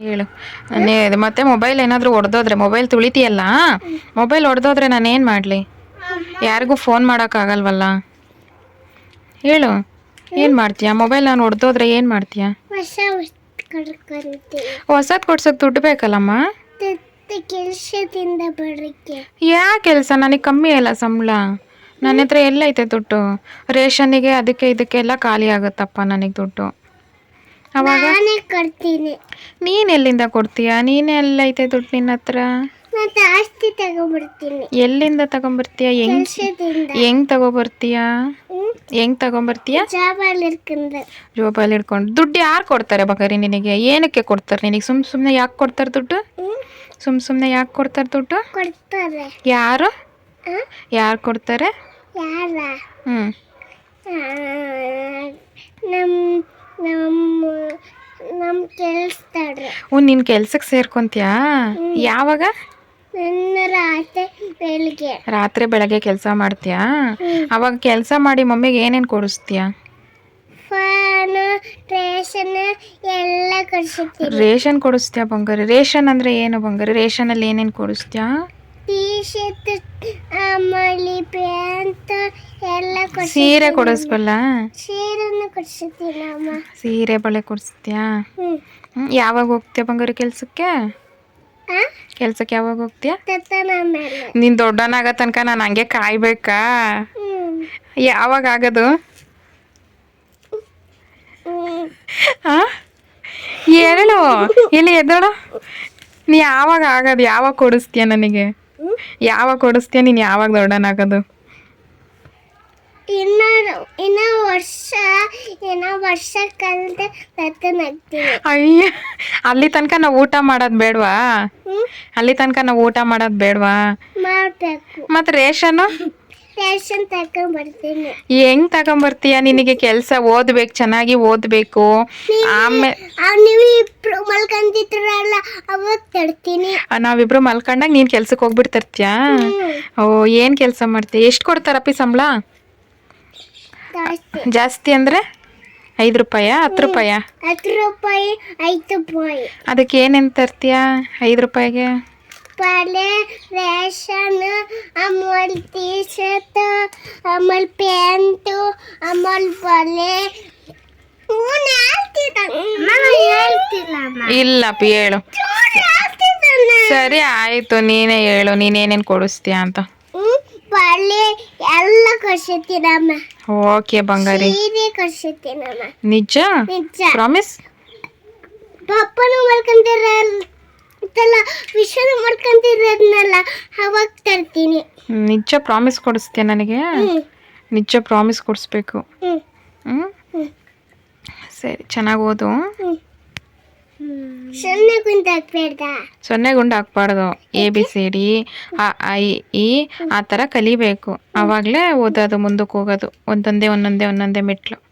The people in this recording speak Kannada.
ಹೇಳು. ಮತ್ತೆ ಮೊಬೈಲ್ ಏನಾದರೂ ಒಡೆದೋದ್ರೆ ಮೊಬೈಲ್ ತುಳಿತೀಯಲ್ಲ? ಮೊಬೈಲ್ ಒಡೆದೋದ್ರೆ ನಾನು ಏನು ಮಾಡಲಿ? ಯಾರಿಗೂ ಫೋನ್ ಮಾಡೋಕ್ಕಾಗಲ್ವಲ್ಲ? ಹೇಳು. ಏನು ಮಾಡ್ತೀಯಾ? ಮೊಬೈಲ್ ನಾನು ಒಡೆದೋದ್ರೆ ಏನು ಮಾಡ್ತೀಯಾ? ಹೊಸದ್ ಕೊಡ್ಸೋಕೆ ದುಡ್ಡು ಬೇಕಲ್ಲಮ್ಮ? ಕೆಲಸದಿಂದ ಬರೋಕ್ಕೆ. ಯಾ ಕೆಲಸ? ನನಗೆ ಕಮ್ಮಿ ಅಲ್ಲ ಸಂಬಳ. ನನ್ನ ಹತ್ರ ಎಲ್ಲೈತೆ ದುಡ್ಡು. ರೇಷನ್ನಿಗೆ ಅದಕ್ಕೆ ಇದಕ್ಕೆ ಎಲ್ಲ ಖಾಲಿ ಆಗುತ್ತಪ್ಪ ನನಗೆ ದುಡ್ಡು. ಅವಾಗ? ನಾನೇ ಕೊಡ್ತೀನಿ. ನೀನ್ ಎಲ್ಲಿಂದ ಕೊಡ್ತೀಯ? ನೀನ್ ಎಲ್ಲೈತೆ ದುಡ್ಡು ನಿನ್ನ ಹತ್ರ? ನಾನು ಆಸ್ತಿ ತಗೊಂಡ್ಬಿಡ್ತೀನಿ. ಎಲ್ಲಿಂದ ತಗೊಂಬರ್ತೀಯ ಹೆಂಗ್ ಕೆಲಸದಿಂದ. ಹೆಂಗ್ ತಗೊಬರ್ತೀಯ ಹ್ಮ್? ಹೆಂಗ್ ತಗೊಂಬರ್ತೀಯ ಜಾಬಲ್ಲಿ ಹಿಡ್ಕೊಂಡು ದುಡ್ಡು ಯಾರು ಕೊಡ್ತಾರೆ ಬಗರಿ ನಿನಗೆ? ಏನಕ್ಕೆ ಕೊಡ್ತಾರೆ ನಿನಗೆ? ಸುಮ್ ಸುಮ್ಮನೆ ಯಾಕೆ ಕೊಡ್ತಾರೆ ದುಡ್ಡು? ಹ್ಮ್? ಸುಮ್ ಸುಮ್ಮನೆ ಯಾಕೆ ಕೊಡ್ತಾರೆ ದುಡ್ಡು? ಕೊಡ್ತಾರೆ. ಯಾರು? ಯಾರು ಕೊಡ್ತಾರೆ? ಯಾರ? ಹ್ಞೂ ಆ, ನಮ್ ನಮ್ಮ ನಮ್ಮ ಕೆಲ್ಸದಾಡ್ರೆ ಓ ನಿನ್ನ ಕೆಲ್ಸಕ್ಕೆ ಸೇರ್ಕೊಂತೀಯಾ? ಯಾವಾಗ? ನನ್ನ ರಾತ್ರಿ ಬೆಳಿಗ್ಗೆ. ರಾತ್ರಿ ಬೆಳಗ್ಗೆ ಕೆಲಸ ಮಾಡ್ತೀಯಾ? ಅವಾಗ ಕೆಲಸ ಮಾಡಿ ಮಮ್ಮಿಗೆ ಏನೇನು ಕೊಡಿಸ್ತೀಯಾ? ಫಾನ್ ರೇಷನ್ ಎಲ್ಲ ಕೊಡ್ಸುತ್ತೀನಿ ರೇಷನ್ ಕೊಡಿಸ್ತೀಯಾ ಬಂಗಾರಿ? ರೇಷನ್ ಅಂದರೆ ಏನು ಬಂಗಾರಿ? ರೇಷನಲ್ಲಿ ಏನೇನು ಕೊಡಿಸ್ತೀಯಾ? ಟೀ ಶರ್ಟ್ ಆಮೇಲೆ ಪ್ಯಾಂಟ್ ಎಲ್ಲ ಕೊಡ್ಸಿ ಸೀರೆ ಕೊಡಿಸ್ಬಲ್ಲ? ಸೀರೆನೂ ಅಮ್ಮ ಸೀರೆ ಬಳೆ ಕೊಡಿಸ್ತೀಯಾ ಹ್ಮ್, ಯಾವಾಗ ಹೋಗ್ತೀಯ ಬಂಗಾರ ಕೆಲ್ಸಕ್ಕೆ? ಆ? ಕೆಲ್ಸಕ್ಕೆ ಯಾವಾಗ ಹೋಗ್ತೀಯ? ತತ್ತನ ಮೇಲೆ. ನೀನ್ ದೊಡ್ಡನಾಗ ತನಕ ನಾನು ಹಂಗೆ ಕಾಯ್ಬೇಕಾ? ಹ್ಮ್. ಯಾವಾಗ ಆಗದು? ಹ್ಮ್. ಆ? ಹೇಳು ಇಲ್ಲಿ ಎದ್ದೋಳು ನೀ ಯಾವಾಗ ಆಗದು? ಯಾವಾಗ ಕೊಡಿಸ್ತೀಯ ನನಗೆ? ಯಾವಾಗ ಕೊಡಿಸ್ತೀಯ? ನೀನು ಯಾವಾಗ ದೊಡ್ಡನಾಗೋದು? ಇನ್ನೂ ಇನ್ನೂ ವರ್ಷ ಇನ್ನೂ ವರ್ಷ ಕಲ್ತೆ ಅಯ್ಯ ಅಲ್ಲಿ ತನಕ ನಾವು ಊಟ ಮಾಡೋದು ಬೇಡವಾ? ಅಲ್ಲಿ ತನಕ ನಾವು ಊಟ ಮಾಡೋದು ಬೇಡವಾ? ಮಾಡಬೇಕು. ಮತ್ತು ರೇಷನ್ನು ರೇಷನ್ ತಗೊಂಡ್ಬರ್ತೀನಿ ಹೆಂಗ್ ತಗೊಂಬರ್ತೀಯ ನಿನಗೆ ಕೆಲಸ? ಓದ್ಬೇಕು ಚೆನ್ನಾಗಿ ಓದ್ಬೇಕು. ಆಮೇಲೆ ನೀವು ಇಬ್ರು ಅವಾಗ ತರ್ತೀನಿ. ನಾವಿಬ್ರು ಮಲ್ಕೊಂಡಾಗ ನೀನು ಕೆಲ್ಸಕ್ಕೆ ಹೋಗ್ಬಿಟ್ಟು ತರ್ತೀಯಾ ಓ ಏನು ಕೆಲಸ ಮಾಡ್ತೀಯ? ಎಷ್ಟು ಕೊಡ್ತಾರಪ್ಪಿ ಸಂಬಳ? ಜಾಸ್ತಿ. ಜಾಸ್ತಿ ಅಂದರೆ ಐದು ರೂಪಾಯ ಹತ್ತು ರೂಪಾಯ? ಹತ್ತು ರೂಪಾಯಿ ಐದು ರೂಪಾಯಿ. ಅದಕ್ಕೆ ಏನೇನು ತರ್ತೀಯ ಐದು ರೂಪಾಯಿಗೆ? ಪಲ್ಯ ರೇಷನ್ ಆಮೇಲೆ ಟಿ ಶರ್ಟ್ ಆಮೇಲೆ ಪ್ಯಾಂಟು ಆಮೇಲೆ ಬಲೆ. ಇಲ್ಲಪ್ಪಿ ಹೇಳು. ಸರಿ ಆಯಿತು ನೀನೇ ಹೇಳು. ನೀನೇನೇನು ಕೊಡಿಸ್ತೀಯ ಅಂತ. ಪಲ್ಯ ಎಲ್ಲ ಕೊಡ್ಸುತ್ತೀನಮ್ಮ ಓಕೆ ಬಂಗಾರಿ. ಸೀರೆ ಕೊಡ್ಸುತ್ತೀನಮ್ಮ ನಿಜ? ನಿಜ. ಪ್ರಾಮಿಸ್ ಪಪ್ಪನು ಮಾಡ್ಕೊಂತಿರಲ್ಲ ವಿಶ್ವನು ಮಾಡ್ಕೊಂತಿರೋದ್ನಲ್ಲ ಅವಾಗ ತರ್ತೀನಿ. ನಿಜ ಪ್ರಾಮಿಸ್ ಕೊಡಿಸ್ತೀಯ ನನಗೆ? ನಿಜ ಪ್ರಾಮಿಸ್ ಕೊಡಿಸ್ಬೇಕು. ಹ್ಞೂ ಸರಿ ಚೆನ್ನಾಗಿ ಓದು. ಸೊನ್ನೆ ಗುಂಡ ಸೊನ್ನೆ ಹಾಕ್ಬಾರ್ದು ಎ ಬಿ ಸಿ ಡಿ ಆ ಐ ಇ ಆ ಥರ ಕಲಿಬೇಕು. ಆವಾಗಲೇ ಓದೋದು, ಮುಂದಕ್ಕೆ ಹೋಗೋದು. ಒಂದೊಂದೇ ಒಂದೊಂದೇ ಒಂದೊಂದೇ ಮೆಟ್ಲು.